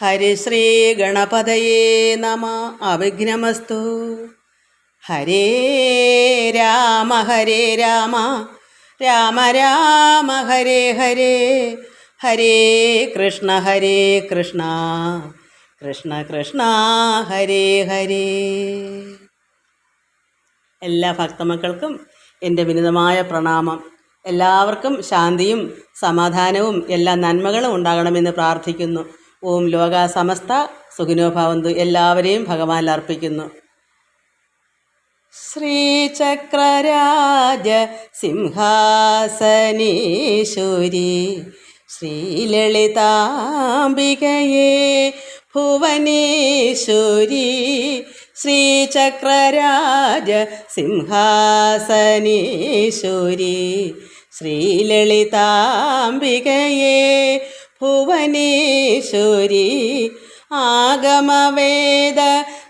ഹരിശ്രീ ഗണപതയേ നമ. അവിഘ്നമസ്തു. ഹരേ രാമ ഹരേ രാമ. രാമ രാമ ഹരേ ഹരേ. ഹരേ കൃഷ്ണ ഹരേ കൃഷ്ണ. കൃഷ്ണ കൃഷ്ണ ഹരേ ഹരേ. എല്ലാ ഭക്തമക്കൾക്കും എന്റെ വിനിതമായ പ്രണാമം. എല്ലാവർക്കും ശാന്തിയും സമാധാനവും എല്ലാ നന്മകളും ഉണ്ടാകണമെന്ന് പ്രാർത്ഥിക്കുന്നു. ഓം ലോക സമസ്ത സുഖിനോ ഭവന്തു എല്ലാവരെയും ഭഗവാനിൽ അർപ്പിക്കുന്നു. ശ്രീചക്രരാജ സിംഹാസനീശ്വരി ശ്രീലളിതാംബികയെ ഭുവനേശ്വരി ശ്രീചക്രരാജ സിംഹാസനീശ്വരി ശ്രീലളിതാംബികയേ ഭുവനേശ്വരി ആഗമവേദ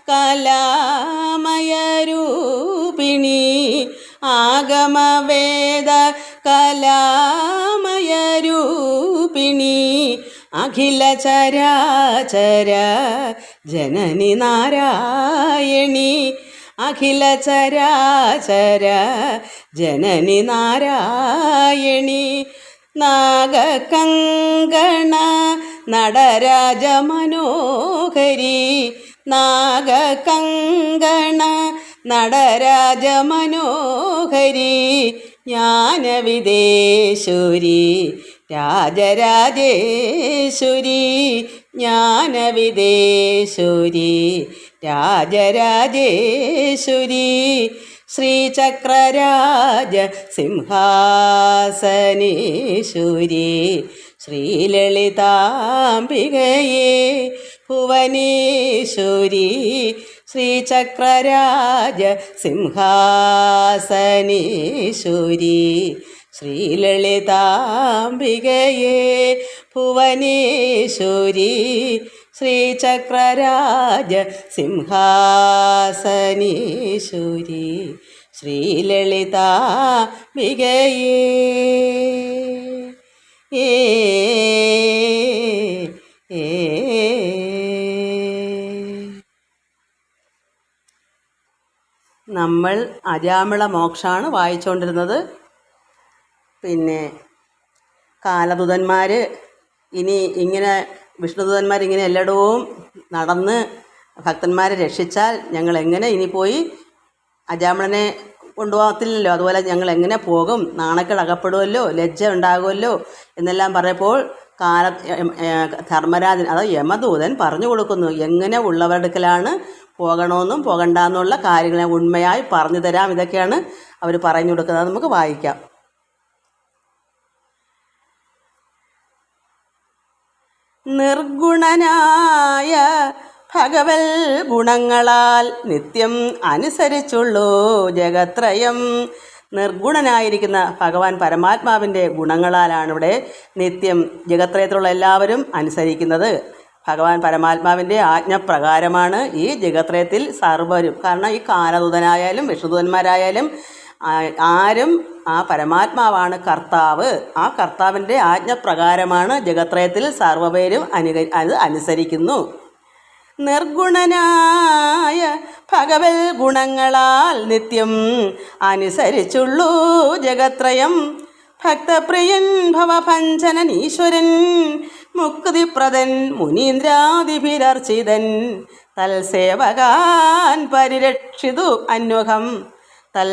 കലാമയരൂപിണി ആഗമവേദ കലാമയരൂപിണി അഖില ചരാചര ജനനി നാരായണി അഖില ചരാചര ജനനി നാരായണി നാഗകങ്കണ നടരാജ മനോഹരി നാഗകങ്കണ നടരാജ മനോഹരി ജ്ഞാനവിദേശുരി രാജരാജേശ്വരി. ജ്ഞാനവിദേശുരി രാജരാജേശ്വരി. ശ്രീചക്രരാജ സിംഹാസനീശ്വരി ശ്രീലളിതാംബികയെ ഭുവനേശ്വരി ശ്രീചക്രരാജ സിംഹാസനീശ്വരി ശ്രീലളിതാംബികയെ ഭുവനേശ്വരി ശ്രീചക്രരാജ സിംഹാസനീശ്വരി ശ്രീലളിതാംബികയേ ഏ ഏ. നമ്മൾ അജാമിള മോക്ഷാണ് വായിച്ചുകൊണ്ടിരുന്നത് പിന്നെ കാലദുതന്മാർ ഇനി ഇങ്ങനെ വിഷ്ണുദൂതന്മാർ ഇങ്ങനെ എല്ലായിടവും നടന്ന് ഭക്തന്മാരെ രക്ഷിച്ചാൽ ഞങ്ങൾ എങ്ങനെ ഇനി പോയി അജാമണനെ കൊണ്ടുപോകത്തില്ലല്ലോ? അതുപോലെ ഞങ്ങൾ എങ്ങനെ പോകും? നാണക്കേട് അകപ്പെടുമല്ലോ ലജ്ജ ഉണ്ടാകുമല്ലോ എന്നെല്ലാം പറയപ്പോൾ കാല ധർമ്മരാജൻ അതായത് യമദൂതൻ പറഞ്ഞു കൊടുക്കുന്നു എങ്ങനെ ഉള്ളവരുടെ അടുക്കലാണ് പോകണമെന്നും പോകണ്ടെന്നുള്ള കാര്യങ്ങളെ ഉണ്മയായി പറഞ്ഞു തരാം. ഇതൊക്കെയാണ് അവർ പറഞ്ഞു കൊടുക്കുന്നത്. നമുക്ക് വായിക്കാം. നിർഗുണനായ ഭഗവൽ ഗുണങ്ങളാൽ നിത്യം അനുസരിച്ചുള്ളൂ ജഗത്രയം. നിർഗുണനായിരിക്കുന്ന ഭഗവാൻ പരമാത്മാവിന്റെ ഗുണങ്ങളാലാണ് ഇവിടെ നിത്യം ജഗത്രയത്തിലുള്ള എല്ലാവരും അനുസരിക്കുന്നത്. ഭഗവാൻ പരമാത്മാവിന്റെ ആജ്ഞപ്രകാരമാണ് ഈ ജഗത്രയത്തിൽ സർവരും. കാരണം ഈ കാലദൂതനായാലും വിഷ്ണുദൂതന്മാരായാലും ആരും ആ പരമാത്മാവാണ് കർത്താവ്. ആ കർത്താവിന്റെ ആജ്ഞപ്രകാരമാണ് ജഗത്രയത്തിൽ സർവപേരും അനുക അത് അനുസരിക്കുന്നു. നിർഗുണനായ ഭഗവൽ ഗുണങ്ങളാൽ നിത്യം അനുസരിച്ചുള്ളൂ ജഗത്രയം. ഭക്തപ്രിയൻ ഭവഭഞ്ജനൻ ഈശ്വരൻ മുക്തിപ്രദൻ മുനീന്ദ്രാതിഭിരർച്ചിതൻ തൽസേവകാൻ പരിരക്ഷിതു അന്വഹം. തൽ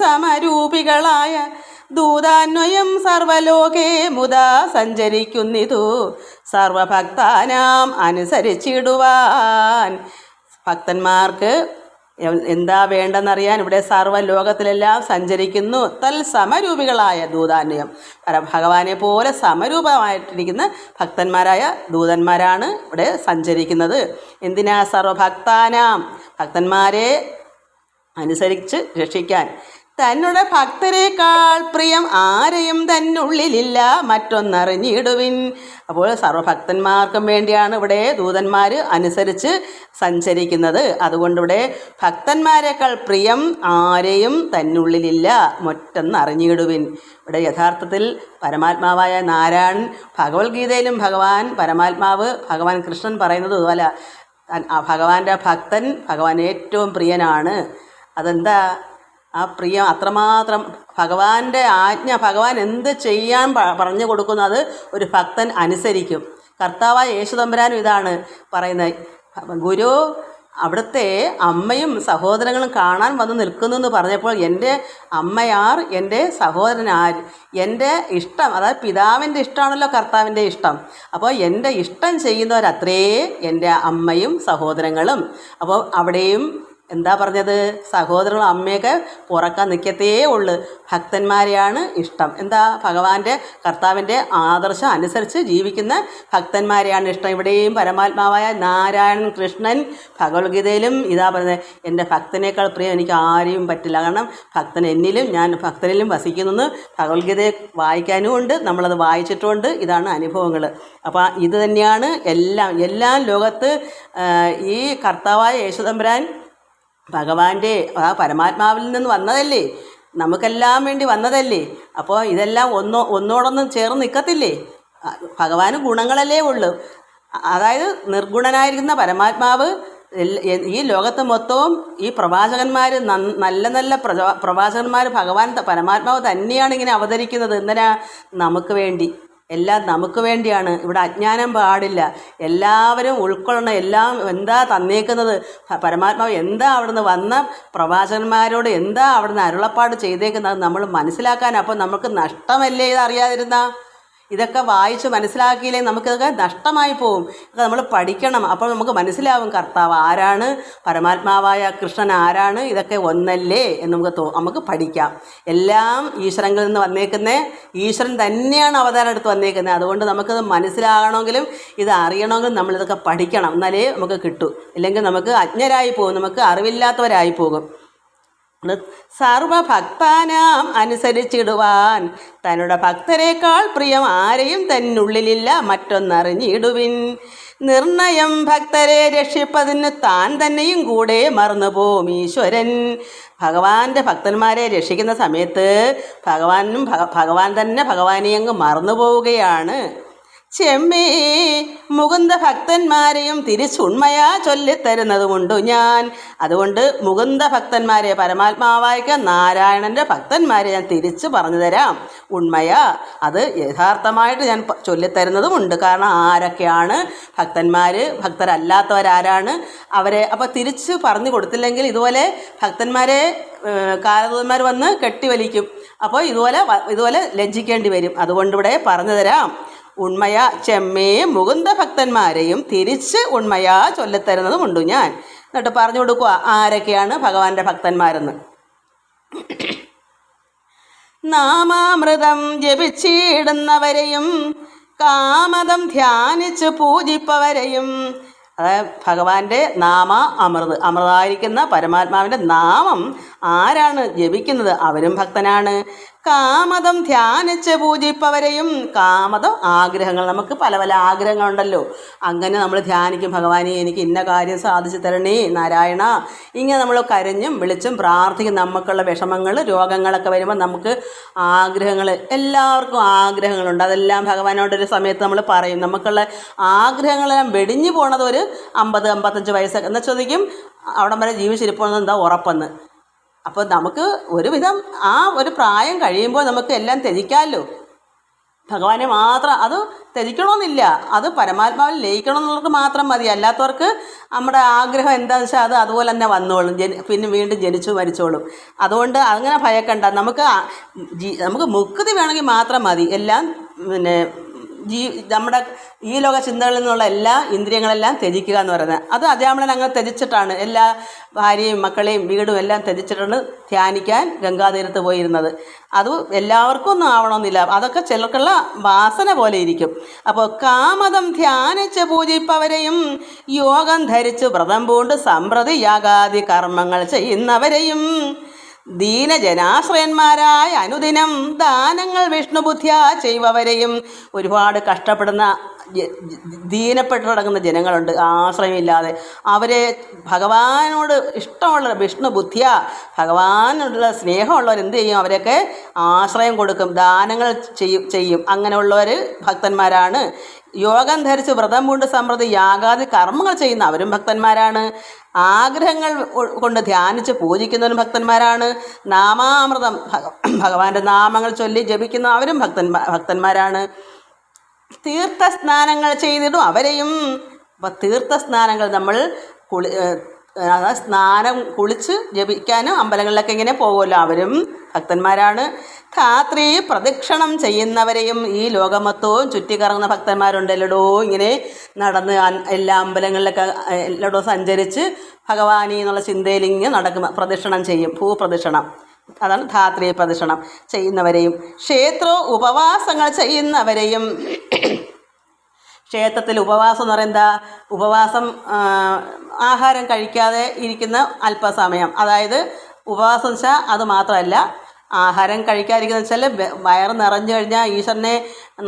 സമരൂപികളായ ദൂതാന്വയം സർവലോകേ മുതാ സഞ്ചരിക്കുന്നിതു. സർവഭക്താനാം അനുസരിച്ചിടുവാൻ. ഭക്തന്മാർക്ക് എന്താ വേണ്ടെന്നറിയാൻ ഇവിടെ സർവലോകത്തിലെല്ലാം സഞ്ചരിക്കുന്നു തൽ സമരൂപികളായ ദൂതാന്വയം. ഭഗവാനെ പോലെ സമരൂപമായിട്ടിരിക്കുന്ന ഭക്തന്മാരായ ദൂതന്മാരാണ് ഇവിടെ സഞ്ചരിക്കുന്നത്. എന്തിനാ സർവഭക്താനാം? ഭക്തന്മാരെ അനുസരിച്ച് രക്ഷിക്കാൻ. തന്നുടെ ഭക്തരെക്കാൾ പ്രിയം ആരെയും തന്നുള്ളിലില്ല മറ്റൊന്നറിഞ്ഞിടുവിൻ. അപ്പോൾ സർവഭക്തന്മാർക്കും വേണ്ടിയാണ് ഇവിടെ ദൂതന്മാർ അനുസരിച്ച് സഞ്ചരിക്കുന്നത്. അതുകൊണ്ട് ഇവിടെ ഭക്തന്മാരെക്കാൾ പ്രിയം ആരെയും തന്നുള്ളിലില്ല മറ്റൊന്നറിഞ്ഞിടുവിൻ. ഇവിടെ യഥാർത്ഥത്തിൽ പരമാത്മാവായ നാരായണൻ ഭഗവത്ഗീതയിലും ഭഗവാൻ പരമാത്മാവ് ഭഗവാൻ കൃഷ്ണൻ പറയുന്നത് അതുപോലെ ഭഗവാന്റെ ഭക്തൻ ഭഗവാൻ ഏറ്റവും പ്രിയനാണ്. അതെന്താ? ആ പ്രിയം അത്രമാത്രം ഭഗവാന്റെ ആജ്ഞ ഭഗവാൻ എന്ത് ചെയ്യാൻ പറഞ്ഞു കൊടുക്കുന്നു അത് ഒരു ഭക്തൻ അനുസരിക്കും. കർത്താവായ യേശുതമ്പരാനും ഇതാണ് പറയുന്നത്. ഗുരു അവിടുത്തെ അമ്മയും സഹോദരങ്ങളും കാണാൻ വന്ന് നിൽക്കുന്നു എന്ന് പറഞ്ഞപ്പോൾ എന്റെ അമ്മയാർ എന്റെ സഹോദരൻ ആര് എന്റെ ഇഷ്ടം അതായത് പിതാവിന്റെ ഇഷ്ടമാണല്ലോ കർത്താവിന്റെ ഇഷ്ടം. അപ്പോൾ എന്റെ ഇഷ്ടം ചെയ്യുന്നവരത്രേ എന്റെ അമ്മയും സഹോദരങ്ങളും. അപ്പോൾ അവിടെയും എന്താ പറഞ്ഞത്? സഹോദരങ്ങളും അമ്മയൊക്കെ പുറക്കാൻ നിൽക്കത്തേ ഉള്ളു. ഭക്തന്മാരെയാണ് ഇഷ്ടം. എന്താ? ഭഗവാന്റെ കർത്താവിന്റെ ആദർശം അനുസരിച്ച് ജീവിക്കുന്ന ഭക്തന്മാരെയാണ് ഇഷ്ടം. ഇവിടെയും പരമാത്മാവായ നാരായണൻ കൃഷ്ണൻ ഭഗവത്ഗീതയിലും ഇതാ പറഞ്ഞത്. എന്റെ ഭക്തനേക്കാൾ പ്രിയം എനിക്ക് ആരെയും പറ്റില്ല. കാരണം ഭക്തൻ എന്നിലും ഞാൻ ഭക്തനിലും വസിക്കുന്നു ഭഗവത്ഗീതയെ വായിക്കാനും ഉണ്ട്. നമ്മളത് വായിച്ചിട്ടുമുണ്ട് ഇതാണ് അനുഭവങ്ങൾ. അപ്പോൾ ഇത് തന്നെയാണ് എല്ലാം. എല്ലാ ലോകത്ത് ഈ കർത്താവായ യേശുദമ്പുരാൻ ഭഗവാന്റെ ആ പരമാത്മാവിൽ നിന്ന് വന്നതല്ലേ? നമുക്കെല്ലാം വേണ്ടി വന്നതല്ലേ? അപ്പോൾ ഇതെല്ലാം ഒന്നോ ഒന്നോടൊന്നും ചേർന്ന് നിൽക്കത്തില്ലേ ഭഗവാന് ഗുണങ്ങളല്ലേ ഉള്ളൂ. അതായത് നിർഗുണനായിരിക്കുന്ന പരമാത്മാവ് ഈ ലോകത്ത് മൊത്തവും ഈ പ്രവാചകന്മാർ നല്ല നല്ല പ്രവാചകന്മാർ ഭഗവാൻ പരമാത്മാവ് തന്നെയാണ് ഇങ്ങനെ അവതരിക്കുന്നത്. എന്തിനാ? നമുക്ക് വേണ്ടി. എല്ലാം നമുക്ക് വേണ്ടിയാണ്. ഇവിടെ അജ്ഞാനം പാടില്ല. എല്ലാവരും ഉൾക്കൊള്ളണം. എല്ലാം എന്താ തന്നേക്കുന്നത്? പരമാത്മാവ് എന്താ അവിടുന്ന് വന്ന പ്രവാചകന്മാരോട് എന്താ അവിടുന്ന് അരുളപ്പാട് ചെയ്തേക്കുന്നത്? നമ്മൾ മനസ്സിലാക്കാൻ അപ്പോൾ നമുക്ക് നഷ്ടമല്ലേ ഇത് അറിയാതിരുന്ന? ഇതൊക്കെ വായിച്ച് മനസ്സിലാക്കിയില്ലെങ്കിൽ നമുക്കിതൊക്കെ നഷ്ടമായി പോകും ഇതൊക്കെ നമ്മൾ പഠിക്കണം. അപ്പോൾ നമുക്ക് മനസ്സിലാവും കർത്താവ് ആരാണ് പരമാത്മാവായ കൃഷ്ണൻ ആരാണ് ഇതൊക്കെ ഒന്നല്ലേ എന്ന് നമുക്ക് തോ നമുക്ക് പഠിക്കാം. എല്ലാം ഈശ്വരങ്ങളിൽ നിന്ന് വന്നേക്കുന്ന ഈശ്വരൻ തന്നെയാണ് അവതാരം എടുത്ത് വന്നേക്കുന്നത് അതുകൊണ്ട് നമുക്കത് മനസ്സിലാകണമെങ്കിലും ഇത് അറിയണമെങ്കിലും നമ്മളിതൊക്കെ പഠിക്കണം. എന്നാലേ നമുക്ക് കിട്ടൂ. ഇല്ലെങ്കിൽ നമുക്ക് അജ്ഞരായി പോകും. നമുക്ക് അറിവില്ലാത്തവരായി പോകും. സർവഭക്താനാം അനുസരിച്ചിടുവാൻ. തന്നുടെ ഭക്തരെക്കാൾ പ്രിയം ആരെയും തന്നുള്ളിലില്ല മറ്റൊന്നറിഞ്ഞിടുവിൻ. നിർണയം ഭക്തരെ രക്ഷിപ്പതിന് താൻ തന്നെയും കൂടെ മറന്നുപോകും ഈശ്വരൻ. ഭഗവാന്റെ ഭക്തന്മാരെ രക്ഷിക്കുന്ന സമയത്ത് ഭഗവാനും ഭഗവാൻ തന്നെ ഭഗവാനെ അങ്ങ് മറന്നു പോവുകയാണ് ചെമ്മേ മുകുന്ദ ഭക്തന്മാരെയും തിരിച്ചുണ്മയാ ചൊല്ലിത്തരുന്നതുകൊണ്ടു ഞാൻ. അതുകൊണ്ട് മുകുന്ദ ഭക്തന്മാരെ പരമാത്മാവായിക്ക നാരായണന്റെ ഭക്തന്മാരെ ഞാൻ തിരിച്ചു പറഞ്ഞു തരാം. ഉണ്മയാ അത് യഥാർത്ഥമായിട്ട് ഞാൻ ചൊല്ലിത്തരുന്നതുമുണ്ട് കാരണം ആരൊക്കെയാണ് ഭക്തന്മാർ ഭക്തരല്ലാത്തവരാരാണ്? അവരെ അപ്പോൾ തിരിച്ച് പറഞ്ഞു കൊടുത്തില്ലെങ്കിൽ ഇതുപോലെ ഭക്തന്മാരെ കാലദൂതന്മാർ വന്ന് കെട്ടിവലിക്കും. അപ്പോൾ ഇതുപോലെ ഇതുപോലെ ലജ്ജിക്കേണ്ടി വരും. അതുകൊണ്ട് ഇവിടെ പറഞ്ഞു തരാം. ഉണ്മയ ചെമ്മേ മുകുന്ദ ഭക്തന്മാരെയും തിരിച്ച് ഉണ്മയാ ചൊല്ലിത്തരുന്നതുമുണ്ട് ഞാൻ. എന്നിട്ട് പറഞ്ഞു കൊടുക്കുക ആരൊക്കെയാണ് ഭഗവാന്റെ ഭക്തന്മാരെന്ന്? നാമാമൃതം ജപിച്ചിടുന്നവരെയും കാമതം ധ്യാനിച്ച് പൂജിപ്പവരെയും. അതായത് ഭഗവാന്റെ നാമ അമൃത്. അമൃതായിരിക്കുന്ന പരമാത്മാവിന്റെ നാമം ആരാണ് ജപിക്കുന്നത്? അവരും ഭക്തനാണ്. കാമതം ധ്യാനിച്ച് പൂജിപ്പവരെയും കാമതം ആഗ്രഹങ്ങൾ. നമുക്ക് പല പല ആഗ്രഹങ്ങളുണ്ടല്ലോ. അങ്ങനെ നമ്മൾ ധ്യാനിക്കും. ഭഗവാനെ എനിക്ക് ഇന്ന കാര്യം സാധിച്ചു തരണേ നാരായണ. ഇങ്ങനെ നമ്മൾ കരഞ്ഞും വിളിച്ചും പ്രാർത്ഥിക്കും. നമുക്കുള്ള വിഷമങ്ങൾ രോഗങ്ങളൊക്കെ വരുമ്പോൾ നമുക്ക് ആഗ്രഹങ്ങൾ എല്ലാവർക്കും ആഗ്രഹങ്ങളുണ്ട്. അതെല്ലാം ഭഗവാനോടൊരു സമയത്ത് നമ്മൾ പറയും. നമുക്കുള്ള ആഗ്രഹങ്ങളെല്ലാം വെടിഞ്ഞു പോണത് ഒരു അമ്പത് അമ്പത്തഞ്ച് വയസ്സൊക്കെ. എന്നാൽ ചോദിക്കും? അവിടം വരെ ജീവിച്ചിരിപ്പോൾ എന്താ ഉറപ്പെന്ന്? അപ്പോൾ നമുക്ക് ഒരുവിധം ആ ഒരു പ്രായം കഴിയുമ്പോൾ നമുക്ക് എല്ലാം ത്യജിക്കാമല്ലോ ഭഗവാനെ മാത്രം അത് ത്യജിക്കണമെന്നില്ല. അത് പരമാത്മാവിൽ ലയിക്കണം എന്നുള്ളവർക്ക് മാത്രം മതി. അല്ലാത്തവർക്ക് നമ്മുടെ ആഗ്രഹം എന്താണെന്ന് വെച്ചാൽ അത് അതുപോലെ തന്നെ വന്നോളും. ജനി പിന്നെ വീണ്ടും ജനിച്ചു മരിച്ചോളും. അതുകൊണ്ട് അങ്ങനെ ഭയക്കണ്ട. നമുക്ക് നമുക്ക് മുക്തി വേണമെങ്കിൽ മാത്രം മതി. എല്ലാം പിന്നെ ജീ നമ്മുടെ ഈ ലോക ചിന്തകളിൽ നിന്നുള്ള എല്ലാ ഇന്ദ്രിയങ്ങളെല്ലാം ത്യജിക്കുക എന്ന് പറയുന്നത്. അത് അധ്യാപനം അങ്ങനെ ത്യജിച്ചിട്ടാണ് എല്ലാ ഭാര്യയും മക്കളെയും വീടും എല്ലാം ത്യജിച്ചിട്ടാണ് ധ്യാനിക്കാൻ ഗംഗാതീരത്ത് പോയിരുന്നത്. അത് എല്ലാവർക്കും ഒന്നും ആവണമെന്നില്ല. അതൊക്കെ ചിലർക്കുള്ള വാസന പോലെ ഇരിക്കും. അപ്പോൾ കാമതം ധ്യാനിച്ച് പൂജിപ്പവരെയും യോഗം ധരിച്ച് വ്രതം പൂണ്ട് സമ്പ്രതി യാഗാദി കർമ്മങ്ങൾ ചെയ്യുന്നവരെയും ദീനജനാശ്രയന്മാരായ അനുദിനം ദാനങ്ങൾ വിഷ്ണുബുദ്ധിയ ചെയ്യുവവരെയും ഒരുപാട് കഷ്ടപ്പെടുന്ന ദീനപ്പെട്ട് ജനങ്ങളുണ്ട് ആശ്രയമില്ലാതെ. അവരെ ഭഗവാനോട് ഇഷ്ടമുള്ള വിഷ്ണു ബുദ്ധിയ ഭഗവാനോടുള്ള സ്നേഹമുള്ളവർ എന്ത് ചെയ്യും? അവരെയൊക്കെ ആശ്രയം കൊടുക്കും ദാനങ്ങൾ ചെയ്യും ചെയ്യും. അങ്ങനെയുള്ളവർ ഭക്തന്മാരാണ്. യോഗം ധരിച്ച് വ്രതം കൊണ്ട് സമൃദ്ധി യാഗാതി കർമ്മങ്ങൾ ചെയ്യുന്ന അവരും ഭക്തന്മാരാണ്. ആഗ്രഹങ്ങൾ കൊണ്ട് ധ്യാനിച്ച് പൂജിക്കുന്നവരും ഭക്തന്മാരാണ്. നാമാമൃതം ഭഗ- ഭഗവാന്റെ നാമങ്ങൾ ചൊല്ലി ജപിക്കുന്ന അവരും ഭക്തന്മാ ഭക്തന്മാരാണ്. തീർത്ഥസ്നാനങ്ങൾ ചെയ്തിടും അവരെയും. അപ്പം തീർത്ഥ സ്നാനങ്ങൾ നമ്മൾ കുളി സ്നാനം കുളിച്ച് ജപിക്കാനും അമ്പലങ്ങളിലൊക്കെ ഇങ്ങനെ പോകുമല്ലോ. അവരും ഭക്തന്മാരാണ്. ധാത്രി പ്രദക്ഷിണം ചെയ്യുന്നവരെയും ഈ ലോകമൊത്തവും ചുറ്റിക്കറങ്ങുന്ന ഭക്തന്മാരുണ്ടല്ലോ ഇങ്ങനെ നടന്ന് എല്ലാ അമ്പലങ്ങളിലൊക്കെ എല്ലായിടവും സഞ്ചരിച്ച് ഭഗവാനി എന്നുള്ള ചിന്തയിൽ ഇങ്ങനെ നടക്കുന്ന പ്രദക്ഷിണം ചെയ്യും ഭൂപ്രദക്ഷിണം. അതാണ് ധാത്രി പ്രദക്ഷിണം ചെയ്യുന്നവരെയും ക്ഷേത്ര ഉപവാസങ്ങൾ ചെയ്യുന്നവരെയും ക്ഷേത്രത്തിൽ ഉപവാസം എന്ന് പറയുന്നത് ഉപവാസം ആഹാരം കഴിക്കാതെ ഇരിക്കുന്ന അല്പസമയം. അതായത് ഉപവാസം വെച്ചാൽ അത് മാത്രമല്ല ആഹാരം കഴിക്കാതിരിക്കുന്ന വെച്ചാൽ വയറ് നിറഞ്ഞു കഴിഞ്ഞാൽ ഈശ്വരനെ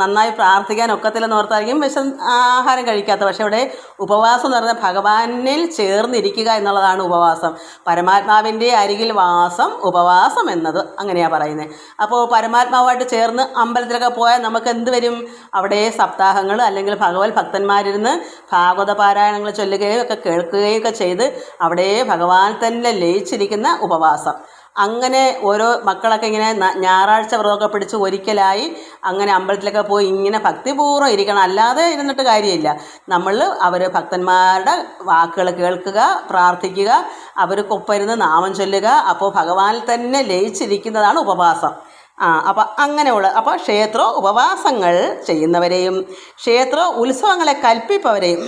നന്നായി പ്രാർത്ഥിക്കാൻ ഒക്കത്തില്ലെന്ന് ഓർത്തായിരിക്കും വിശ ആഹാരം കഴിക്കാത്ത പക്ഷേ ഇവിടെ ഉപവാസം എന്ന് പറഞ്ഞാൽ ഭഗവാനിൽ ചേർന്നിരിക്കുക എന്നുള്ളതാണ് ഉപവാസം. പരമാത്മാവിന്റെ അരികിൽ വാസം ഉപവാസം എന്നത് അങ്ങനെയാണ് പറയുന്നത് അപ്പോൾ പരമാത്മാവുമായിട്ട് ചേർന്ന് അമ്പലത്തിലൊക്കെ പോയാൽ നമുക്ക് എന്ത് വരും? അവിടെ സപ്താഹങ്ങൾ അല്ലെങ്കിൽ ഭഗവത് ഭക്തന്മാരിരുന്ന് ഭാഗവത പാരായണങ്ങൾ ചൊല്ലുകയും ഒക്കെ കേൾക്കുകയും ഒക്കെ ചെയ്ത് അവിടെ ഭഗവാൻ തന്നെ ലയിച്ചിരിക്കുന്ന ഉപവാസം. അങ്ങനെ ഓരോ മക്കളൊക്കെ ഇങ്ങനെ ഞായറാഴ്ച വ്രതമൊക്കെ പിടിച്ച് ഒരിക്കലായി അങ്ങനെ അമ്പലത്തിലൊക്കെ പോയി ഇങ്ങനെ ഭക്തിപൂർവം ഇരിക്കണം. അല്ലാതെ ഇരുന്നിട്ട് കാര്യമില്ല. നമ്മൾ അവർ ഭക്തന്മാരുടെ വാക്കുകൾ കേൾക്കുക പ്രാർത്ഥിക്കുക അവർക്കൊപ്പം ഇരുന്ന് നാമം ചൊല്ലുക. അപ്പോൾ ഭഗവാനിൽ തന്നെ ലയിച്ചിരിക്കുന്നതാണ് ഉപവാസം. ആ അപ്പം അങ്ങനെയുള്ള അപ്പോൾ ക്ഷേത്ര ഉപവാസങ്ങൾ ചെയ്യുന്നവരെയും ക്ഷേത്ര ഉത്സവങ്ങളെ കൽപ്പിപ്പവരെയും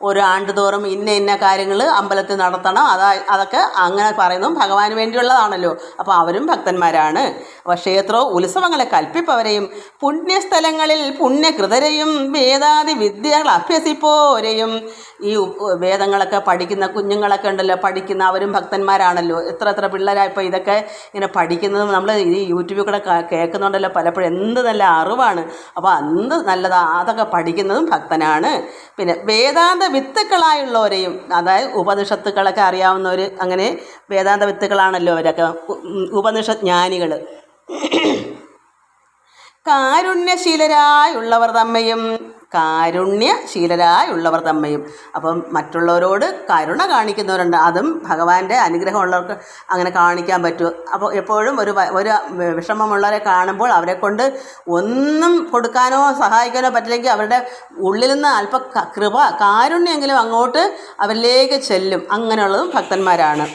ഓരോ ആണ്ടുതോറും ഇന്ന ഇന്ന കാര്യങ്ങൾ അമ്പലത്തിൽ നടത്തണം. അതാ അതൊക്കെ അങ്ങനെ പറയുന്നതും ഭഗവാന് വേണ്ടിയുള്ളതാണല്ലോ. അപ്പോൾ അവരും ഭക്തന്മാരാണ്. അപ്പോൾ ക്ഷേത്രവും ഉത്സവങ്ങളെ കൽപ്പിപ്പവരെയും പുണ്യസ്ഥലങ്ങളിൽ പുണ്യകൃതരെയും വേദാദി വിദ്യകൾ അഭ്യസിപ്പോരെയും ഈ വേദങ്ങളൊക്കെ പഠിക്കുന്ന കുഞ്ഞുങ്ങളൊക്കെ ഉണ്ടല്ലോ പഠിക്കുന്ന അവരും ഭക്തന്മാരാണല്ലോ. എത്ര എത്ര പിള്ളേരാണ് ഇപ്പോൾ ഇതൊക്കെ ഇങ്ങനെ പഠിക്കുന്നത് നമ്മൾ ഈ യൂട്യൂബിൽ കൂടെ കേൾക്കുന്നുണ്ടല്ലോ പലപ്പോഴും. എന്ത് നല്ല അറിവാണ്. അപ്പോൾ എന്ത് നല്ലതാ അതൊക്കെ പഠിക്കുന്നതും ഭക്തനാണ്. പിന്നെ വേദാന്ത വിത്തുക്കളായുള്ളവരെയും അതായത് ഉപനിഷത്തുക്കളൊക്കെ അറിയാവുന്നവർ അങ്ങനെ വേദാന്ത വിത്തുക്കളാണല്ലോ അവരൊക്കെ ഉപനിഷ ജ്ഞാനികൾ കാരുണ്യശീലരായുള്ളവർ തമ്മയും കാരുണ്യശീലരായുള്ളവർ തമ്മയും. അപ്പം മറ്റുള്ളവരോട് കരുണ കാണിക്കുന്നവരുണ്ട്. അതും ഭഗവാന്റെ അനുഗ്രഹമുള്ളവർക്ക് അങ്ങനെ കാണിക്കാൻ പറ്റും. അപ്പോൾ എപ്പോഴും ഒരു ഒരു വിഷമമുള്ളവരെ കാണുമ്പോൾ അവരെ കൊണ്ട് ഒന്നും കൊടുക്കാനോ സഹായിക്കാനോ പറ്റില്ലെങ്കിൽ അവരുടെ ഉള്ളിൽ നിന്ന് അല്പ കൃപ കാരുണ്യെങ്കിലും അങ്ങോട്ട് അവരിലേക്ക് ചെല്ലും. അങ്ങനെയുള്ളതും ഭക്തന്മാരാണ്.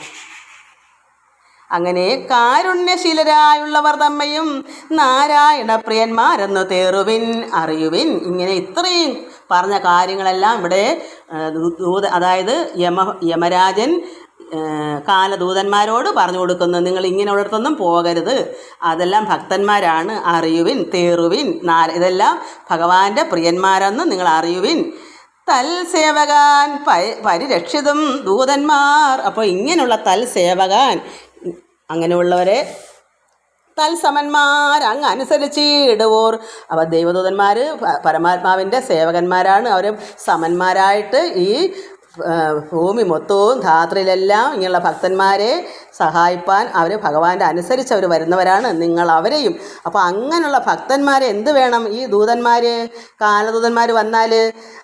അങ്ങനെ കാരുണ്യശീലരായുള്ളവർ തമ്മയും നാരായണ പ്രിയന്മാരെന്ന് തേറുവിൻ അറിയുവിൻ. ഇങ്ങനെ ഇത്രയും പറഞ്ഞ കാര്യങ്ങളെല്ലാം ഇവിടെ ദൂത അതായത് യമ യമരാജൻ കാലദൂതന്മാരോട് പറഞ്ഞു കൊടുക്കുന്നു. നിങ്ങൾ ഇങ്ങനെ ഇങ്ങനെയുള്ളിടത്തൊന്നും പോകരുത്. അതെല്ലാം ഭക്തന്മാരാണ്. അറിയുവിൻ തേറുവിൻ നാര ഇതെല്ലാം ഭഗവാന്റെ പ്രിയന്മാരെന്ന് നിങ്ങൾ അറിയുവിൻ. തൽസേവകാൻ പരി പരിരക്ഷിതും ദൂതന്മാർ. അപ്പോൾ ഇങ്ങനെയുള്ള തൽ സേവകാൻ അങ്ങനെയുള്ളവരെ തൽസമന്മാർ അങ്ങ് അനുസരിച്ചിടുവോർ. അവർ ദൈവദൂതന്മാർ പരമാത്മാവിന്റെ സേവകന്മാരാണ്. അവർ സമന്മാരായിട്ട് ഈ ഭൂമി മൊത്തവും ധാത്രിയിലെല്ലാം ഇങ്ങനെയുള്ള ഭക്തന്മാരെ സഹായിപ്പാൻ അവർ ഭഗവാന്റെ അനുസരിച്ച് അവർ വരുന്നവരാണ് നിങ്ങൾ അവരെയും. അപ്പോൾ അങ്ങനെയുള്ള ഭക്തന്മാരെ എന്ത് വേണം ഈ ദൂതന്മാർ കാലദൂതന്മാർ വന്നാൽ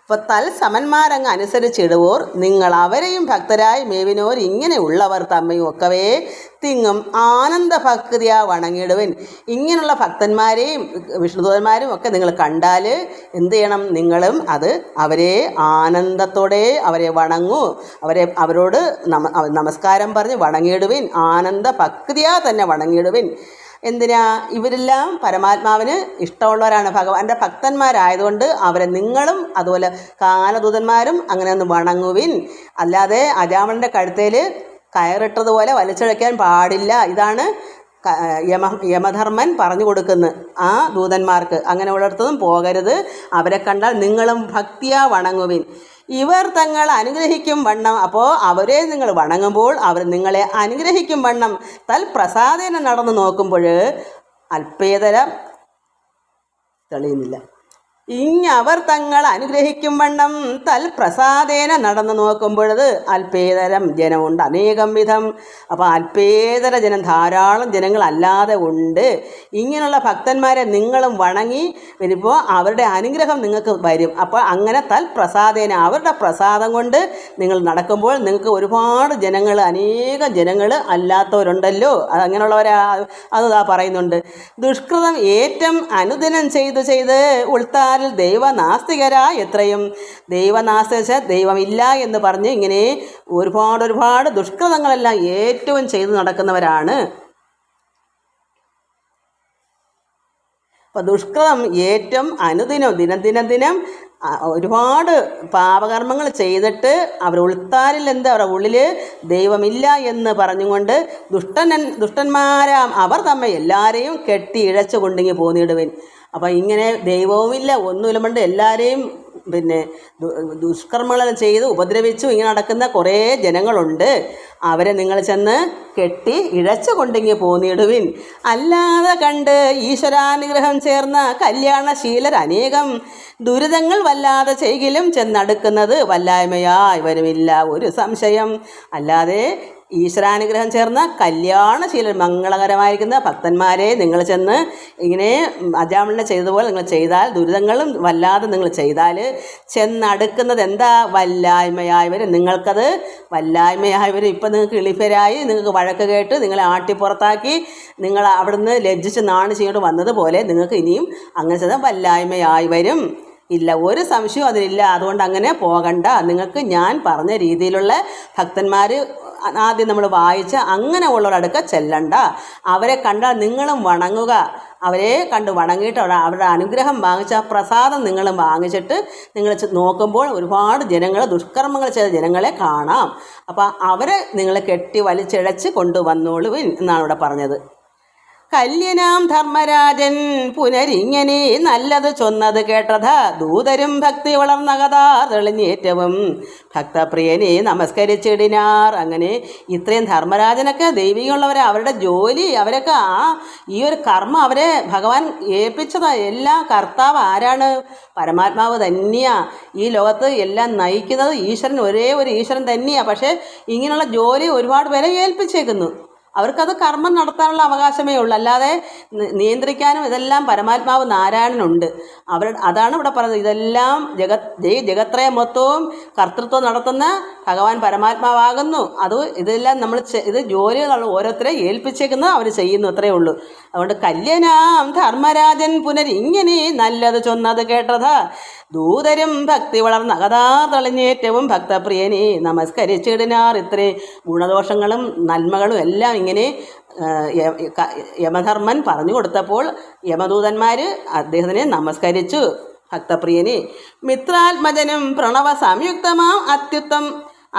അപ്പോൾ തൽസമന്മാരങ്ങ് അനുസരിച്ചിടുവോർ. നിങ്ങൾ അവരെയും ഭക്തരായി മേവിനോർ ഇങ്ങനെയുള്ളവർ തമ്മയും ഒക്കവേ തിങ്ങും ആനന്ദ ഭക്തിയാ വണങ്ങിടുവൻ. ഇങ്ങനെയുള്ള ഭക്തന്മാരെയും വിഷ്ണുദൂതന്മാരും ഒക്കെ നിങ്ങൾ കണ്ടാൽ എന്ത് ചെയ്യണം? നിങ്ങളും അത് അവരെ ആനന്ദത്തോടെ അവരെ വണങ്ങൂ. അവരെ അവരോട് നമ അവ- നമസ്കാരം പറഞ്ഞ് വണങ്ങിയിടുവിൻ. ആനന്ദ ഭക്തിയാ തന്നെ വണങ്ങിയിടുവിൻ. എന്തിനാ? ഇവരെല്ലാം പരമാത്മാവിന് ഇഷ്ടമുള്ളവരാണ്. ഭഗവാന്റെ ഭക്തന്മാരായതുകൊണ്ട് അവരെ നിങ്ങളും അതുപോലെ കാലദൂതന്മാരും അങ്ങനെ ഒന്ന് വണങ്ങുവിൻ. അല്ലാതെ അജാമണിന്റെ കഴുത്തേൽ കയറിട്ടതുപോലെ വലിച്ചിഴയ്ക്കാൻ പാടില്ല. ഇതാണ് യമ യമധർമ്മൻ പറഞ്ഞു കൊടുക്കുന്നത്. ആ ദൂതന്മാർക്ക് അങ്ങനെ ഉള്ളിടത്തതും പോകരുത്. അവരെ കണ്ടാൽ നിങ്ങളും ഭക്തിയാ വണങ്ങുവിൻ. ഇവർ തങ്ങൾ അനുഗ്രഹിക്കും വണ്ണം. അപ്പോൾ അവരെ നിങ്ങൾ വണങ്ങുമ്പോൾ അവർ നിങ്ങളെ അനുഗ്രഹിക്കും വണ്ണം. തൽ പ്രസാദേന നടന്നു നോക്കുമ്പോൾ അല്പേതരം തെളിയുന്നില്ല. ഇങ്ങവർ തങ്ങൾ അനുഗ്രഹിക്കും വണ്ണം. തൽ പ്രസാദേന നടന്നു നോക്കുമ്പോഴത് അല്പേതരം ജനമുണ്ട് അനേകം വിധം. അപ്പോൾ അല്പേതര ജനം ധാരാളം ജനങ്ങളല്ലാതെ ഉണ്ട്. ഇങ്ങനെയുള്ള ഭക്തന്മാരെ നിങ്ങളും വണങ്ങി വരുമ്പോൾ അവരുടെ അനുഗ്രഹം നിങ്ങൾക്ക് വരും. അപ്പോൾ അങ്ങനെ തൽ പ്രസാദേന അവരുടെ പ്രസാദം കൊണ്ട് നിങ്ങൾ നടക്കുമ്പോൾ നിങ്ങൾക്ക് ഒരുപാട് ജനങ്ങൾ അനേകം ജനങ്ങൾ അല്ലാത്തവരുണ്ടല്ലോ. അങ്ങനെയുള്ളവരാ അത് ഇതാ പറയുന്നുണ്ട്. ദുഷ്കൃതം ഏറ്റവും അനുദിനം ചെയ്ത് ചെയ്ത് ഉൾത്താരിൽ ദൈവനാസ്തികരാ എത്രയും. ദൈവനാസ്തിക ദൈവമില്ല എന്ന് പറഞ്ഞ് ഇങ്ങനെ ഒരുപാട് ഒരുപാട് ദുഷ്കൃതങ്ങളെല്ലാം ഏറ്റവും ചെയ്തു നടക്കുന്നവരാണ്. അപ്പോൾ ദുഷ്കൃതം ഏറ്റവും അനുദിനം ദിനം ദിനം ദിനം ഒരുപാട് പാപകർമ്മങ്ങൾ ചെയ്തിട്ട് അവർ ഉൾത്താരിൽ എന്താ അവരുടെ ഉള്ളിൽ ദൈവമില്ല എന്ന് പറഞ്ഞുകൊണ്ട് ദുഷ്ടനൻ ദുഷ്ടന്മാരാം അവർ തമ്മിൽ എല്ലാവരെയും കെട്ടി ഇഴച്ചു കൊണ്ടിങ്ങി പോന്നിടുവൻ. അപ്പം ഇങ്ങനെ ദൈവവുമില്ല ഒന്നുമില്ല എല്ലാവരെയും പിന്നെ ദുഷ്കർമ്മങ്ങൾ ചെയ്ത് ഉപദ്രവിച്ചു ഇങ്ങനെ നടക്കുന്ന കുറേ ജനങ്ങളുണ്ട്. അവരെ നിങ്ങൾ ചെന്ന് കെട്ടി ഇഴച്ചു കൊണ്ടിങ്ങി പോന്നിടുവിൻ. അല്ലാതെ കണ്ട് ഈശ്വരാനുഗ്രഹം ചേർന്ന കല്യാണശീലർ അനേകം ദുരിതങ്ങൾ വല്ലാതെ ചെയ്കിലും ചെന്നടുക്കുന്നത് വല്ലായ്മയായി വരുമില്ല. ഒരു സംശയം. അല്ലാതെ ഈശ്വരാനുഗ്രഹം ചേർന്ന കല്യാണശീല മംഗളകരമായിരിക്കുന്ന ഭക്തന്മാരെ നിങ്ങൾ ചെന്ന് ഇങ്ങനെ അജാമലിനെ ചെയ്തതുപോലെ നിങ്ങൾ ചെയ്താൽ ദുരിതങ്ങളും വല്ലാതെ നിങ്ങൾ ചെയ്താൽ ചെന്നടുക്കുന്നത് എന്താ? വല്ലായ്മയായവരും നിങ്ങൾക്കത് വല്ലായ്മയായവരും ഇപ്പം നിങ്ങൾക്ക് ഇളിപ്പരായി നിങ്ങൾക്ക് വഴക്ക് കേട്ട് നിങ്ങളെ ആട്ടിപ്പുറത്താക്കി നിങ്ങൾ അവിടുന്ന് ലജ്ജിച്ച് നാണ് ചെയ്യേണ്ടി വന്നതുപോലെ നിങ്ങൾക്ക് ഇനിയും അങ്ങനെ ചെയ്താൽ വല്ലായ്മയായി വരും. ഇല്ല ഒരു സംശയവും അതിലില്ല. അതുകൊണ്ട് അങ്ങനെ പോകണ്ട. നിങ്ങൾക്ക് ഞാൻ പറഞ്ഞ രീതിയിലുള്ള ഭക്തന്മാർ ആദ്യം നമ്മൾ വായിച്ച് അങ്ങനെ ഉള്ളവരടുക്ക ചെല്ലണ്ട. അവരെ കണ്ടാൽ നിങ്ങളും വണങ്ങുക. അവരെ കണ്ട് വണങ്ങിയിട്ട് അവിടെ അവരുടെ അനുഗ്രഹം വാങ്ങിച്ച പ്രസാദം നിങ്ങളും വാങ്ങിച്ചിട്ട് നിങ്ങൾ നോക്കുമ്പോൾ ഒരുപാട് ജനങ്ങൾ ദുഷ്കർമ്മങ്ങൾ ചെയ്ത ജനങ്ങളെ കാണാം. അപ്പോൾ അവരെ നിങ്ങൾ കെട്ടി വലിച്ചിഴച്ച് കൊണ്ടുവന്നോളൂ എന്നാണ് ഇവിടെ പറഞ്ഞത്. കല്യനാം ധർമ്മരാജൻ പുനരിങ്ങനെ നല്ലത് ചൊന്നത് കേട്ടതാ ദൂതരും ഭക്തി വളർന്നകഥാ തെളിഞ്ഞേറ്റവും. ഭക്തപ്രിയനെ നമസ്കരിച്ചിടിനാർ. അങ്ങനെ ഇത്രയും ധർമ്മരാജനൊക്കെ ദൈവികമുള്ളവരെ അവരുടെ ജോലി അവരൊക്കെ ആ ഈ ഒരു കർമ്മം അവരെ ഭഗവാൻ ഏൽപ്പിച്ചതാ. എല്ലാ കർത്താവ് ആരാണ്? പരമാത്മാവ് തന്നെയാ. ഈ ലോകത്ത് എല്ലാം നയിക്കുന്നത് ഈശ്വരൻ. ഒരേ ഒരു ഈശ്വരൻ തന്നെയാണ് പക്ഷേ ഇങ്ങനെയുള്ള ജോലി ഒരുപാട് പേരെ ഏൽപ്പിച്ചേക്കുന്നു. അവർക്കത് കർമ്മം നടത്താനുള്ള അവകാശമേ ഉള്ളൂ. അല്ലാതെ നിയന്ത്രിക്കാനും ഇതെല്ലാം പരമാത്മാവ് നാരായണനുണ്ട്. അവർ അതാണ് ഇവിടെ പറയുന്നത്. ഇതെല്ലാം ജഗത് ഈ ജഗത്രയ മൊത്തവും കർത്തൃത്വം നടത്തുന്ന ഭഗവാൻ പരമാത്മാവാകുന്നു. അത് ഇതെല്ലാം നമ്മൾ ഇത് ജോലികളാണ് ഓരോരുത്തരെ ഏൽപ്പിച്ചേക്കുന്നത് അവർ ചെയ്യുന്നു. അത്രയേ ഉള്ളൂ. അതുകൊണ്ട് കല്യനാം ധർമ്മരാജൻ പുനരിങ്ങനെ നല്ലത് ചൊന്നത് കേട്ടത്. ദൂതരും ഭക്തി വളർന്ന കഥാ തെളിഞ്ഞേറ്റവും ഭക്തപ്രിയനെ നമസ്കരിച്ചിടിനാർ. ഇത്രയും ഗുണദോഷങ്ങളും നന്മകളും എല്ലാം ഇങ്ങനെ യമധർമ്മൻ പറഞ്ഞു കൊടുത്തപ്പോൾ യമദൂതന്മാർ അദ്ദേഹത്തിനെ നമസ്കരിച്ചു. ഭക്തപ്രിയനെ മിത്രാത്മജനും പ്രണവ സംയുക്തമാം അത്യുത്തം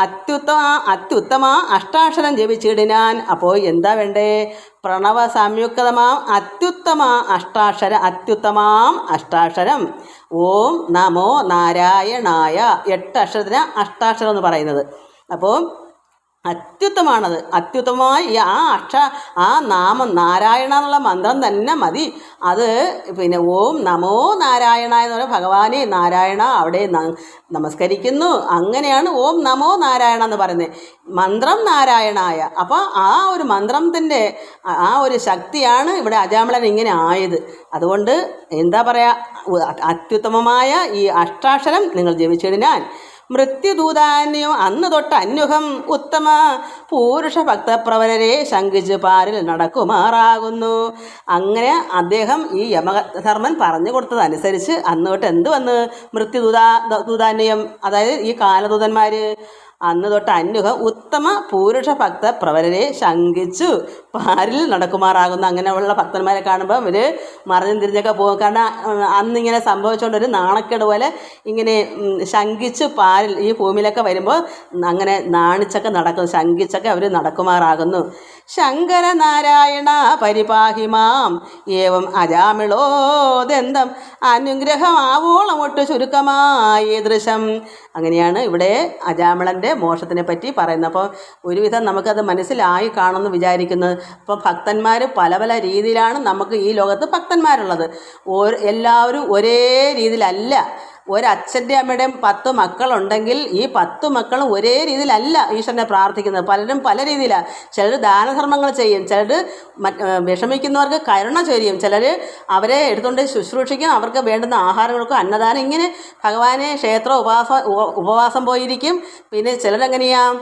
അത്യുത്തമ അത്യുത്തമ അഷ്ടാക്ഷരം ജപിച്ചിടിനാൻ. അപ്പോൾ എന്താ വേണ്ടേ? പ്രണവ സംയുക്തമാം അത്യുത്തമ അഷ്ടാക്ഷര അത്യുത്തമാം അഷ്ടാക്ഷരം. ഓം നമോ നാരായണായ എട്ട് അക്ഷരത്തിന് അഷ്ടാക്ഷരം എന്ന് പറയുന്നത്. അപ്പോൾ അത്യുത്തമാണത്. അത്യുത്തമമായി ഈ ആ അക്ഷ ആ നാമം നാരായണ എന്നുള്ള മന്ത്രം തന്നെ മതി. അത് പിന്നെ ഓം നമോ നാരായണ എന്ന് പറയുന്ന ഭഗവാനെ നാരായണ അവിടെ നമസ്കരിക്കുന്നു. അങ്ങനെയാണ് ഓം നമോ നാരായണ എന്ന് പറയുന്നത്. മന്ത്രം നാരായണായ. അപ്പോൾ ആ ഒരു മന്ത്രം മന്ത്രത്തിന്റെ ആ ഒരു ശക്തിയാണ് ഇവിടെ അജാമളൻ ഇങ്ങനെ ആയത്. അതുകൊണ്ട് എന്താ പറയുക അത്യുത്തമമായ ഈ അഷ്ടാക്ഷരം നിങ്ങൾ ജപിച്ചിടിനാൻ മൃത്യുദൂതാന്യം അന്ന് തൊട്ട് അന്യുഹം ഉത്തമ പൂരുഷ ഭക്തപ്രവരരെ ശങ്കിച്ച് പാരിൽ നടക്കുമാറാകുന്നു. അങ്ങനെ അദ്ദേഹം ഈ യമധർമ്മൻ പറഞ്ഞു കൊടുത്തതനുസരിച്ച് അന്ന് തൊട്ട് എന്ത് വന്ന് മൃത്യുദൂതാ ദൂതാന്യം അതായത് ഈ കാലദൂതന്മാർ അന്ന് തൊട്ട് അന്യുഹ ഉത്തമ പൂരുഷ ഭക്ത പ്രവരരെ ശങ്കിച്ചു. പാരിൽ നടക്കുമാറാകുന്നു അങ്ങനെയുള്ള ഭക്തന്മാരെ കാണുമ്പോൾ ഇവർ മറിഞ്ഞും തിരിഞ്ഞൊക്കെ പോകും. കാരണം അന്നിങ്ങനെ സംഭവിച്ചുകൊണ്ട് ഒരു നാണക്കേട് പോലെ ഇങ്ങനെ ശങ്കിച്ചു പാരിൽ ഈ ഭൂമിയിലൊക്കെ വരുമ്പോൾ അങ്ങനെ നാണിച്ചൊക്കെ നടക്കും. ശങ്കിച്ചൊക്കെ അവർ നടക്കുമാറാകുന്നു. ശങ്കരനാരായണ പരിപാഹിമാം ഏവം അജാമിളോദന്തം അനുഗ്രഹമാവോളം ഒട്ട് ചുരുക്കമായി ദൃശം അങ്ങനെയാണ് ഇവിടെ അജാമിളന്റെ മോക്ഷത്തിനെ പറ്റി പറയുന്നത്. അപ്പോൾ ഒരുവിധം നമുക്കത് മനസ്സിലായി കാണുമെന്ന് വിചാരിക്കുന്നത് അപ്പോൾ ഭക്തന്മാർ പല പല രീതിയിലാണ് നമുക്ക് ഈ ലോകത്ത് ഭക്തന്മാരുള്ളത്. എല്ലാവരും ഒരേ രീതിയിലല്ല. ഒരച്ഛന്റെ അമ്മയുടെയും പത്ത് മക്കളുണ്ടെങ്കിൽ ഈ പത്ത് മക്കളും ഒരേ രീതിയിലല്ല ഈശ്വരനെ പ്രാർത്ഥിക്കുന്നത്. പലരും പല രീതിയിലാണ് ചിലർ ദാനധർമ്മങ്ങൾ ചെയ്യും. ചിലർ വിഷമിക്കുന്നവർക്ക് കരുണ ചൊരിയും. ചിലർ അവരെ എടുത്തുകൊണ്ട് ശുശ്രൂഷിക്കും. അവർക്ക് വേണ്ടുന്ന ആഹാരം കൊടുക്കും അന്നദാനം ഇങ്ങനെ ഭഗവാനെ ക്ഷേത്ര ഉപവാസ ഉപവാസം പോയിരിക്കും. പിന്നെ ചിലരെങ്ങനെയാ?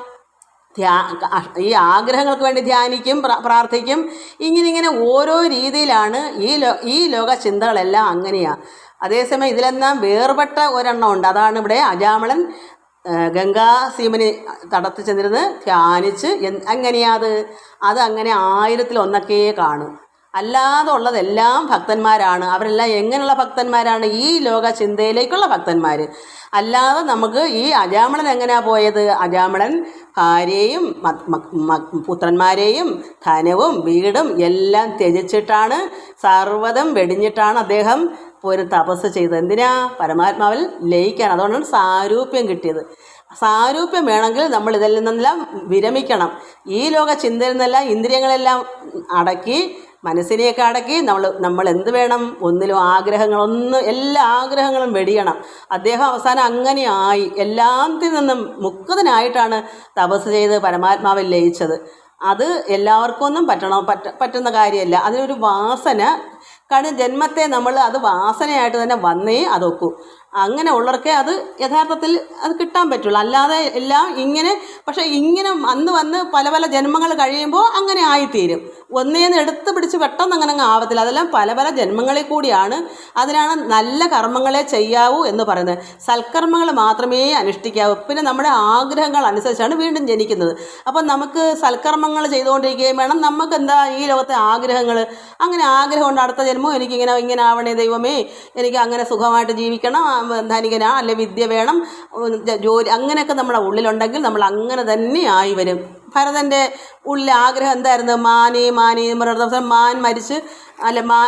ധ്യാ ഈ ആഗ്രഹങ്ങൾക്ക് വേണ്ടി ധ്യാനിക്കും പ്ര- പ്രാർത്ഥിക്കും. ഇങ്ങനെ ഇങ്ങനെ ഓരോ രീതിയിലാണ് ഈ ലോ ഈ ലോക ചിന്തകളെല്ലാം അങ്ങനെയാണ് അതേസമയം ഇതിലെല്ലാം വേർപെട്ട ഒരെണ്ണം ഉണ്ട് അതാണ് ഇവിടെ അജാമളൻ ഗംഗാ സീമന് തടത്ത് ചെന്നിരുന്ന് ധ്യാനിച്ച് എന്ത് അങ്ങനെയാ അത്? അങ്ങനെ ആയിരത്തിൽ ഒന്നൊക്കെ കാണും. അല്ലാതെ ഉള്ളതെല്ലാം ഭക്തന്മാരാണ്. അവരെല്ലാം എങ്ങനെയുള്ള ഭക്തന്മാരാണ്? ഈ ലോക ചിന്തയിലേക്കുള്ള ഭക്തന്മാർ അല്ലാതെ നമുക്ക് ഈ അജാമളൻ എങ്ങനെയാ പോയത്? അജാമളൻ ഭാര്യയും പുത്രന്മാരെയും ധനവും വീടും എല്ലാം ത്യജിച്ചിട്ടാണ് സർവതം വെടിഞ്ഞിട്ടാണ് അദ്ദേഹം ഒരു തപസ് ചെയ്തത് എന്തിനാ പരമാത്മാവിൽ ലയിക്കാൻ? അതുകൊണ്ടാണ് സാരൂപ്യം കിട്ടിയത്. സാരൂപ്യം വേണമെങ്കിൽ നമ്മൾ ഇതിൽ നിന്നെല്ലാം വിരമിക്കണം. ഈ ലോക ചിന്തയിൽ നിന്നെല്ലാം ഇന്ദ്രിയങ്ങളെല്ലാം അടക്കി മനസ്സിനെയൊക്കെ അടക്കി നമ്മൾ നമ്മൾ എന്ത് വേണം? ഒന്നിലും ആഗ്രഹങ്ങളൊന്നും എല്ലാ ആഗ്രഹങ്ങളും വെടിയണം. അദ്ദേഹം അവസാനം അങ്ങനെയായി. എല്ലാത്തിൽ നിന്നും മുക്തനായിട്ടാണ് തപസ് ചെയ്ത് പരമാത്മാവിൽ ലയിച്ചത്. അത് എല്ലാവർക്കും ഒന്നും പറ്റണം? പറ്റ പറ്റുന്ന കാര്യമല്ല. അതിനൊരു വാസന കാരണം ജന്മത്തെ നമ്മൾ അത് വാസനയായിട്ട് തന്നെ വന്നേ അതൊക്കൂ അങ്ങനെ ഉള്ളവർക്കേ അത് യഥാർത്ഥത്തിൽ അത് കിട്ടാൻ പറ്റുള്ളൂ. അല്ലാതെ എല്ലാം ഇങ്ങനെ പക്ഷേ ഇങ്ങനെ അന്ന് വന്ന് പല പല ജന്മങ്ങൾ കഴിയുമ്പോൾ അങ്ങനെ ആയിത്തീരും. ഒന്നേന്ന് എടുത്ത് പിടിച്ച് പെട്ടെന്ന് അങ്ങനെ അങ്ങ് ആവത്തില്ല. അതെല്ലാം പല പല ജന്മങ്ങളിൽ കൂടിയാണ്. അതിനാണ് നല്ല കർമ്മങ്ങളെ ചെയ്യാവൂ എന്ന് പറയുന്നത്. സൽക്കർമ്മങ്ങൾ മാത്രമേ അനുഷ്ഠിക്കാവൂ. പിന്നെ നമ്മുടെ ആഗ്രഹങ്ങൾ അനുസരിച്ചാണ് വീണ്ടും ജനിക്കുന്നത്. അപ്പം നമുക്ക് സൽക്കർമ്മങ്ങൾ ചെയ്തുകൊണ്ടിരിക്കുകയും വേണം. നമുക്ക് എന്താ ഈ ലോകത്തെ ആഗ്രഹങ്ങൾ? അങ്ങനെ ആഗ്രഹമുണ്ട് അടുത്ത ജന്മം എനിക്കിങ്ങനെ ഇങ്ങനെ ആവണേ ദൈവമേ എനിക്ക് അങ്ങനെ സുഖമായിട്ട് ജീവിക്കണം. ധനികനാ അല്ലെ വിദ്യ വേണം ജോലി അങ്ങനെയൊക്കെ നമ്മുടെ ഉള്ളിലുണ്ടെങ്കിൽ നമ്മൾ അങ്ങനെ തന്നെ ആയി വരും. ഭരതന്റെ ഉള്ളിലെ ആഗ്രഹം എന്തായിരുന്നു? മാനി മാനി എന്ന് മാൻ മരിച്ച് അല്ല മാ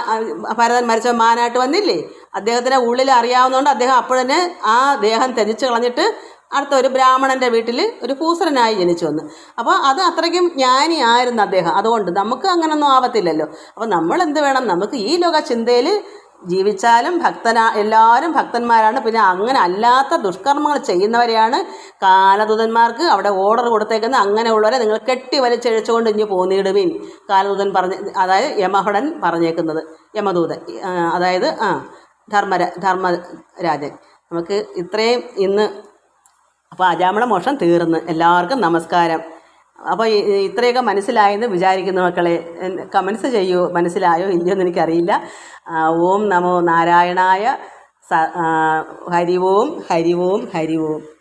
ഭരതൻ മരിച്ച മാനായിട്ട് വന്നില്ലേ? അദ്ദേഹത്തിന്റെ ഉള്ളിൽ അറിയാവുന്നതുകൊണ്ട് അദ്ദേഹം അപ്പോൾ തന്നെ ആ ദേഹം ത്യജിച്ച് കളഞ്ഞിട്ട് അടുത്ത ഒരു ബ്രാഹ്മണന്റെ വീട്ടിൽ ഒരു പൂസരനായി ജനിച്ചു വന്നു. അപ്പോൾ അത് അത്രയ്ക്കും ജ്ഞാനിയായിരുന്നു അദ്ദേഹം. അതുകൊണ്ട് നമുക്ക് അങ്ങനൊന്നും ആവത്തില്ലല്ലോ. അപ്പോൾ നമ്മൾ എന്ത് വേണം? നമുക്ക് ഈ ലോക ചിന്തയിൽ ജീവിച്ചാലും ഭക്തനാ എല്ലാവരും ഭക്തന്മാരാണ്. പിന്നെ അങ്ങനെ അല്ലാത്ത ദുഷ്കർമ്മങ്ങൾ ചെയ്യുന്നവരെയാണ് കാലദൂതന്മാർക്ക് അവിടെ ഓർഡർ കൊടുത്തേക്കുന്നത്. അങ്ങനെയുള്ളവരെ നിങ്ങൾ കെട്ടി വലിച്ചഴിച്ചുകൊണ്ട് ഇനി പോന്നിടുവിൻ കാലദൂതൻ പറഞ്ഞ അതായത് യമഹടൻ പറഞ്ഞേക്കുന്നത്. യമദൂതൻ അതായത് ആ ധർമ്മര ധർമ്മരാജൻ. നമുക്ക് ഇത്രയും ഇന്ന് അപ്പോൾ അജാമള മോഷം തീർന്ന്. എല്ലാവർക്കും നമസ്കാരം. അപ്പോൾ ഇത്രയൊക്കെ മനസ്സിലായെന്ന് വിചാരിക്കുന്നു മക്കളെ കമൻസ് ചെയ്യൂ. മനസ്സിലായോ? ഇല്ലയോ എന്ന് എനിക്കറിയില്ല. ഓം നമോ നാരായണായ ഹരി ഓം ഹരി ഓം ഹരി ഓം.